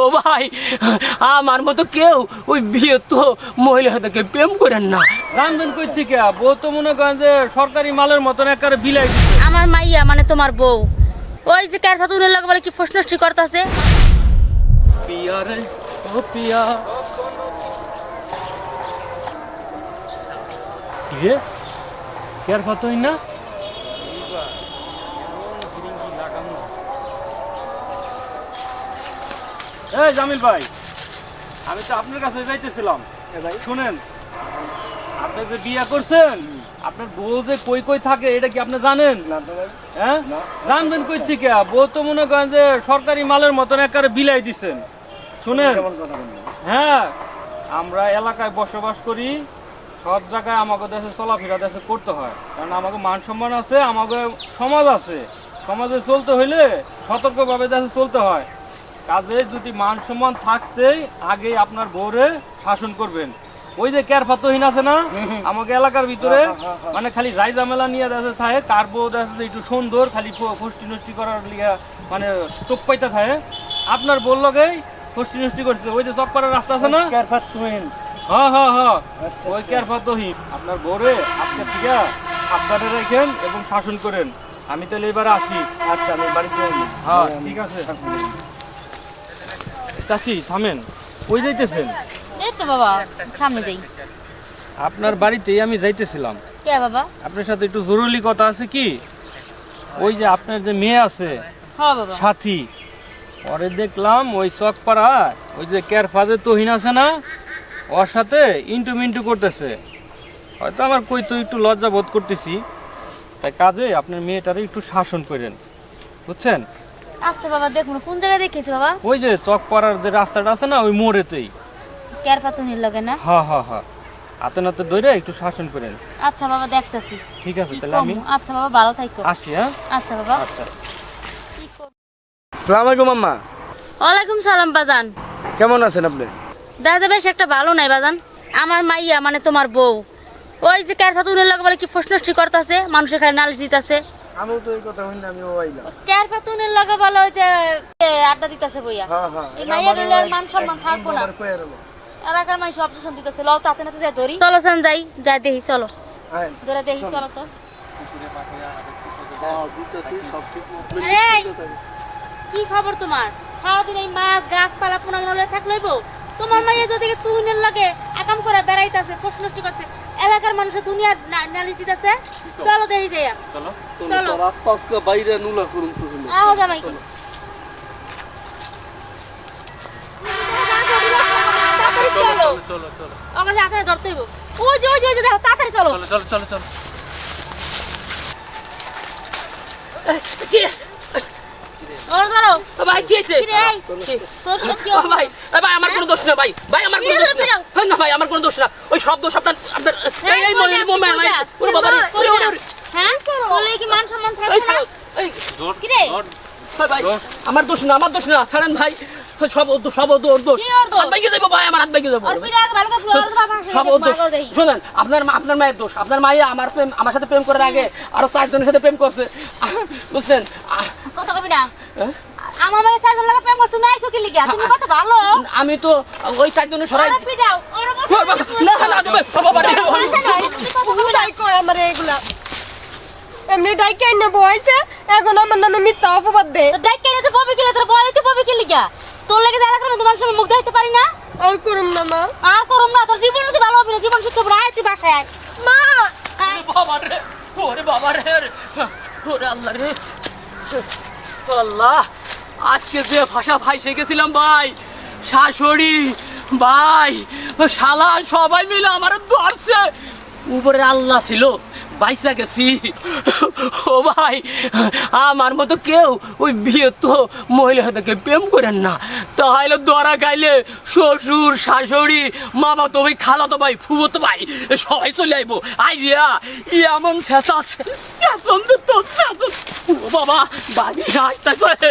ও ভাই আমার মতো কেউ ওই বিয়ে তো মহিলা হাতে প্রেম করেন না। রান্ধবেন কই থেকে? বউ তো মনে করেন যে সরকারি মালের মতন একেবারে বিলাই আমার মাইয়া মানে তোমার বউ। ওই যে কার ফাতুনের লাগে বলে কি ফসনষ্টি করতেছে? পিয়া রে ও পিয়া। কি রে? কেয়ার কতই না এই জামিল ভাই আমি তো আপনার কাছে যাইতেছিলাম। শুনেন আপনি যে বিয়ে করছেন আপনার বউ যে কই কই থাকে এটা কি আপনি জানেন? হ্যাঁ? জানবেন কই থেকে? বউ তো মনে করেন যে সরকারি মালের মতন একেবারে বিলাই দিচ্ছেন শুনেন। হ্যাঁ আমরা এলাকায় বসবাস করি সব জায়গায় আমাকে দেশে চলাফেরা দেশে করতে হয়। কারণ আমাকে মান সম্মান আছে আমাকে সমাজ আছে। সমাজে চলতে হইলে সতর্কভাবে দেশে চলতে হয়। কাজে যদি মান সম্মান থাকতেই আগে আপনার বউরে শাসন করবেন। ওই যে কেয়ার ফাতহীন আছে না আমাকে এলাকার ভিতরে মানে খালি যাই ঝামেলা নিয়ে দেশে থাকে কার বউ দেশে একটু সুন্দর খালি ফষ্টি নষ্টি করার লিগা মানে চোখ পাইতে থাকে। আপনার বল লগেই ফষ্টি নষ্টি করছে। ওই যে চক চকপাড়ার রাস্তা আছে না? কেয়ার ফাতুহিন হ্যাঁ হ্যাঁ হ্যাঁ। আচ্ছা, ওই কেয়ার ফাতহীন আপনার বউরে আজকে থেকে আপনারে রাখেন এবং শাসন করেন। আমি তাহলে এবার আসি। আচ্ছা আমি বাড়িতে হ্যাঁ ঠিক আছে। চাচি থামেন। ওই যাইতেছেন? এই তো বাবা সামনে যাই। আপনার বাড়িতেই আমি যাইতেছিলাম। কে বাবা? আপনার সাথে একটু জরুরি কথা আছে কি? ওই যে আপনার যে মেয়ে আছে হ্যাঁ বাবা। সাথী পরে দেখলাম ওই চকপাড়া ওই যে কেয়ার ফাজে তহিন আছে না ওর সাথে ইন্টু মিন্টু করতেছে। হয়তো আমার কই তো একটু লজ্জা বোধ করতেছি। তাই কাজে আপনার মেয়েটারে একটু শাসন করেন। বুঝছেন? আচ্ছা বাবা দেখুন কোন জায়গায় দেখেছি বাবা? ওই যে চকপাড়ার যে রাস্তাটা আছে না ওই মোড়েতেই। কেয়ার ফাতুনের লাগে না? হ্যাঁ হ্যাঁ হ্যাঁ। হাতে নাতে ধরে একটু শাসন করেন। আচ্ছা বাবা দেখতেছি। ঠিক আছে তাহলে আমি আচ্ছা বাবা ভালো থাকো আসি হ্যাঁ? আচ্ছা বাবা। আচ্ছা। কি করব? সালাম আলাইকুম আম্মা। ওয়ালাইকুম সালাম বাজান। কেমন আছেন আপনি? দাদা বেশ একটা ভালো নাই বাজান। আমার মাইয়া মানে তোমার বউ। ওই যে ফাতুনের লাগে বলে কি ফসনষ্টি করতেছে মানুষের খালি নালিশ দিতেছে। আমিও তো এই কথা হইনি আমিও আইলাম। কার ফাতুনের লাগে বলে ওই যে আড্ডা দিতেছে বইয়া। হ্যাঁ হ্যাঁ এই মাইয়া রইলে মান সম্মান থাকব না। এলাকার মানুষ অবজেশন দিতেছে। লও তাতে নাতে যাই ধরি। চলো সান যাই যাই দেখি চলো। হ্যাঁ ধরে দেখি চলো। তো। কি খবর তোমার? সারাদিন এই মাছ গাছপালা পোনা মনে থাকলে তোমার মাইয়া যদি তুহিনের লাগে আকাম করে বেড়াইতেছে প্রশ্ন নষ্ট করছে এলাকার মানুষের দুনিয়ার নালিশ দিতেছে? চলো। দেখি যাইয়া। চলো। চলো। রাস্তা বাইরে নুলা করুন তো হলো আও জামাই। চলো। চলো চলো। আমার হাতে ধরতে হইব। ওই যে ওই যে ওই যে দেখো তাড়াতাড়ি চলো। চলো চলো চলো চলো। কি? ধরো ধরো ভাই কি হয়েছে? কি রে এই? তোর সব কি ও ভাই ভাই আমার কোনো দোষ না ভাই। ভাই আমার কোনো দোষ না। হ্যাঁ, না ভাই আমার কোনো দোষ না। ওই সব দোষ আপনার এই এই মহিলা মোমেন ভাই ওরে বাবা রে ওরে ওরে ওরে। হ্যাঁ? তোলে কি মান সম্মান থাকবে না? কি রে ভাই ভাই আমার দোষ না আমার দোষ না। ছাড়েন ভাই। সব ওর দোষ সব ওর দোষ- কি? হাত ভেঙে দেবো ভাই আমার হাত ভেঙে দেবো। আর পিড়া ভালো করে ফ্লোর দাও আমার সব ওর দোষ শোনেন আপনার আপনার মায়ের দোষ। আপনার মায়ে আমার প্রেম আমার সাথে প্রেম করার আগে আরও চারজনের সাথে প্রেম করছে। কবি না হ্যাঁ? আমার মায়ের চারজন লাগা প্রেম করতে নাই চকি লিগা? তুমি কত ভালো? আমি তো ওই চারজনের সরাই আরে পিড়াও ওর ও বাবা, না না দেবে বাবা বাবা। আমার এগুলা। এমনি ডাইকে আইনে এখন আমার নামে মিথ্যা অপবাদ দে দেখ কেন তো ববি গেলে তোর বয় তো ববি কি লিগা? তোর লাগে যারা করে তোমার সামনে মুখ দেখতে পারি না? আর করুম না মা। আর করুম না তোর জীবন যদি ভালো হবে না জীবন শিক্ষা আয় তুই বাসায় আয়। মা! আয়। বাবা রে ওরে বাবা রে ওরে আল্লাহ রে। আল্লাহ আজকে যে ভাষা ভাই শিখেছিলাম ভাই শাশুড়ি ভাই শালা সবাই মিলে আমার ধরছে উপরে আল্লাহ ছিল। বাইসা গেছি ও ভাই, আমার মতো কেউ ওই বিয়ে তো মহিলা হাতে প্রেম করেন না। তাহলে দরা গাইলে শ্বশুর, শাশুড়ি, মামা তো ভাই খালা তো ভাই ফুবো তো ভাই, সবাই চলে আইবো। আইয়া ই এমন শেষা তো বাবা বাড়ি আসতে